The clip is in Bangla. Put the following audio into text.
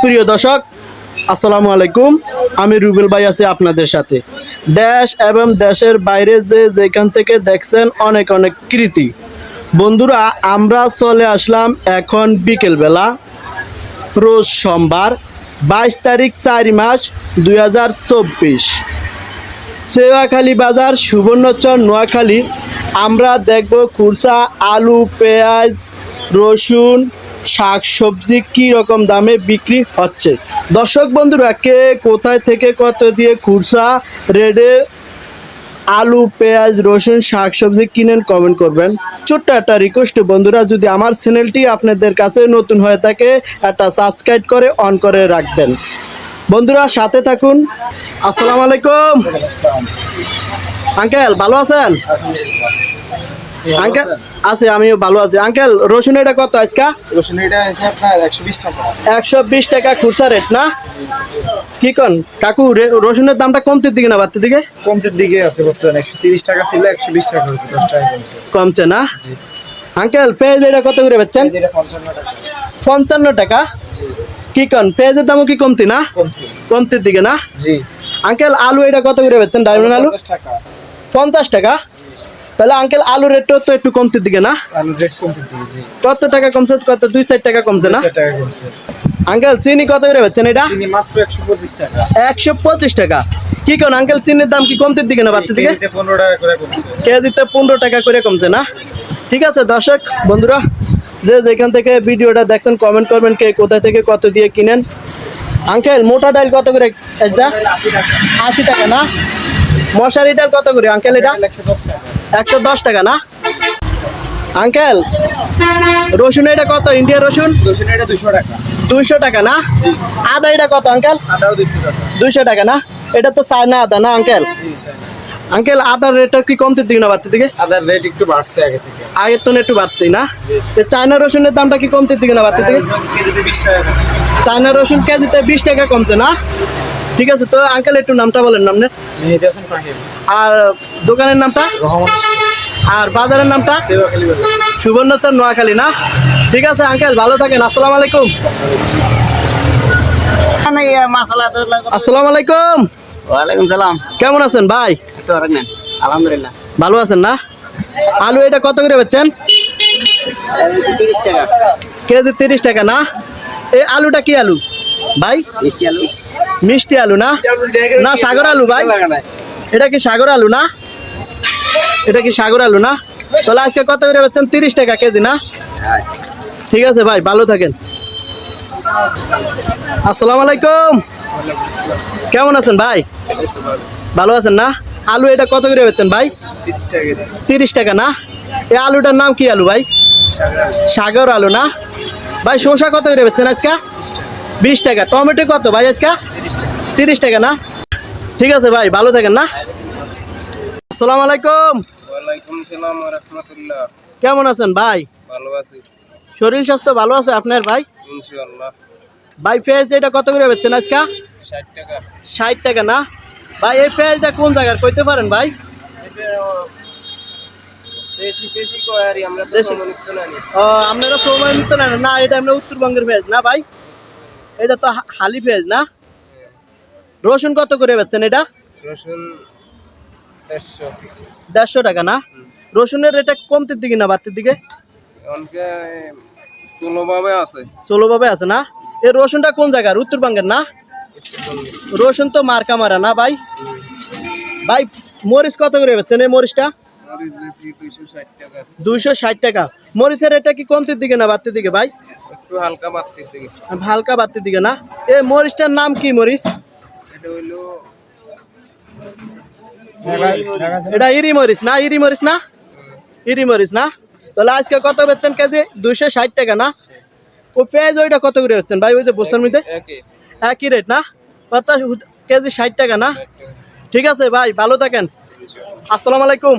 প্রিয় দর্শক, আসসালামু আলাইকুম। আমি রুবেল ভাই আছি আপনাদের সাথে। দেশ এবং দেশের বাইরে যে যেখান থেকে দেখছেন অনেক অনেক কৃতি। বন্ধুরা, আমরা চলে আসলাম এখন বিকেলবেলা, রোজ সোমবার, বাইশ তারিখ চার মাস দুই হাজার চব্বিশ। সেওয়াখালী বাজার, সুবর্ণচর, নোয়াখালী। আমরা দেখব খুরসা আলু, পেঁয়াজ, রসুন শাক সবজি কী রকম দামে বিক্রি হচ্ছে? দর্শক বন্ধুরা কে কোথায় থেকে কত দিয়ে খুরসা রেডে আলু পেঁয়াজ রসুন শাক সবজি কিনেন কমেন্ট করবেন। ছোট্ট একটা রিকোয়েস্ট বন্ধুরা যদি আমার চ্যানেলটি আপনাদের কাছে নতুন হয়ে থাকে একটা সাবস্ক্রাইব করে অন করে রাখবেন। বন্ধুরা সাথে থাকুন। আসসালামু আলাইকুম। আঙ্কেল ভালো আছেন? আঙ্কেল আছে আমিও ভালো আছি। আঙ্কেল রসুন এটা কত আজকা? রসুন এটা আছে আপনার একশো বিশ টাকা। একশো বিশ টাকা খুচরা রেট না? কি কন? কাকু রসুনের দামটা কমতির দিকে না বাড়তির দিকে? কমতের দিকে আছে বর্তমানে। একশো তিরিশ টাকা ছিল একশো বিশ টাকা হয়েছে দশ টাকা কমছে। কমছে না? আঙ্কেল পেঁয়াজ এটা কত করে বেচছেন? যেটা পঞ্চান্ন টাকা। কি কন? পেঁয়াজের দামও কি কমতি না? কমতে। কমতির দিকে না? জি। আঙ্কেল আলু এটা কত করে বেচছেন? ডায়মন্ড আলু? পঞ্চাশ টাকা। পঞ্চাশ টাকা? তাহলে আঙ্কেল আলু রেটটাও তো একটু কমতির দিকে না? আলুর রেট দিকে কত টাকা কমছে কত দুই চার টাকা কমছে না? টাকা কমছে। আঙ্কেল চিনি কত করে বেচছেন এটা? চিনি মাত্র একশো পঁচিশ টাকা। একশো পঁচিশ টাকা। কি কোন আঙ্কেল চিনির দাম কি কমতির দিকে না বাড়তির দিকে? কেজিতে পনেরো টাকা করে কমছে। কেজিতে পনেরো টাকা করে কমছে না? ঠিক আছে দর্শক বন্ধুরা যে যেখান থেকে ভিডিওটা দেখছেন কমেন্ট করবেন কে কোথায় থেকে কত দিয়ে কিনেন। আঙ্কেল মোটা ডাল কত করে এটা? আশি টাকা। আশি টাকা না? মশারি ডাল কত করে আঙ্কেল এটা? একশো দশ টাকা। একশো দশ টাকা না? আঙ্কেল রসুন এটা কত? ইন্ডিয়া রসুন? রসুন এটা দুশো টাকা। দুইশো টাকা না? আদা এটা কত আঙ্কেল? দুশো টাকা। দুইশো টাকা না? এটা তো চায়না আদা না আঙ্কেল? আঙ্কেল আদার রেটটা কি কমতে দিকে না বাড়তে দিকে? আদার রেট একটু বাড়ছে আগে থেকে। আগের তো একটু বাড়তি না? চায়না রসুনের দামটা কি কমতির দিকে না বাড়তে দিকে? চায়না রসুন কেজিতে বিশ টাকা কমছে না? ঠিক আছে তো আঙ্কেল একটু নামটা বলেন নামনে আর দোকানের নামটা? আর বাজারের নামটা? সুবর্ণচর নোয়াখালী না? ঠিক আছে আঙ্কেল ভালো থাকেন আসসালামু আলাইকুম। আসসালামু আলাইকুম। ওয়ালাইকুম সালাম। কেমন আছেন ভাই? আলহামদুলিল্লাহ। ভালো আছেন না? আলু এটা কত করে বেচছেন? তিরিশ টাকা। কেজি তিরিশ টাকা না? এই আলুটা কি আলু? ভাই? মিষ্টি আলু। মিষ্টি আলু না? না, সাগর আলু ভাই। এটা কি সাগর আলু না? এটা কি সাগর আলু না? তাহলে আজকে কত করে পাচ্ছেন তিরিশ টাকা কেজি না? ঠিক আছে ভাই, ভালো থাকেন। আসসালামু আলাইকুম। কেমন আছেন ভাই? ভালো আছেন না? আলু এটা কত করে বেচছেন ভাই? তিরিশ টাকা না? এই আলুটার নাম কি আলু ভাই? সাগর আলু না? ভাই, শসা কত করে বেচছেন আজকে? বিশ টাকা। টমেটো কত ভাই আজকে? তিরিশ টাকা না? ঠিক আছে ভাই ভালো থাকেন না? আসসালামু আলাইকুম। কেমন আছেন ভাই? ভালো আছি। শরীর স্বাস্থ্য ভালো আছে আপনার ভাই? ইনশাআল্লাহ। ভাই ফেজ এটা কত করে বেচছেন আজকে? ষাট টাকা। ষাট টাকা না? ভাই এই পেঁয়াজটা কোন জায়গার? কইতে পারেন ভাই? আপনারা সময় নিতে না এটা আমরা উত্তরবঙ্গের পেঁয়াজ না ভাই? এটা তো হালি পেঁয়াজ না? রসুন কত করে বেচছেন এটা? রসুন দেড়শো। টাকা না? রসুনের রেটটা কমতির দিকে না বাড়তির দিকে? ষোলোভাবে আছে। ষোলোভাবে আছে না? এই রসুনটা কোন জায়গার? উত্তরবঙ্গের না? রসুন তো মার্কা মারা না ভাই? ভাই মরিচ কত করে বেচছেন এই মরিচটা? দুইশো ষাট টাকা। মরিচের রেটটা কি কমতির দিকে না বাড়তির দিকে ভাই? একটু হালকা বাড়তির দিকে। হালকা বাড়তির দিকে না? এই মরিচটার নাম কি মরিচ? এটা হইল এটা ইরি মরিচ না? ইরি মরিচ না? ইরি মরিচ না? তাহলে আজকে কত বেচছেন কেজি? দুইশো ষাট টাকা না? ও পেঁয়াজ ওইটা কত করে বেচছেন? ভাই ওই যে বস্তার মধ্যে? একে একই। রেট না? কত কেজি ষাট টাকা না? ঠিক আছে ভাই ভালো থাকেন। আসসালামু আলাইকুম।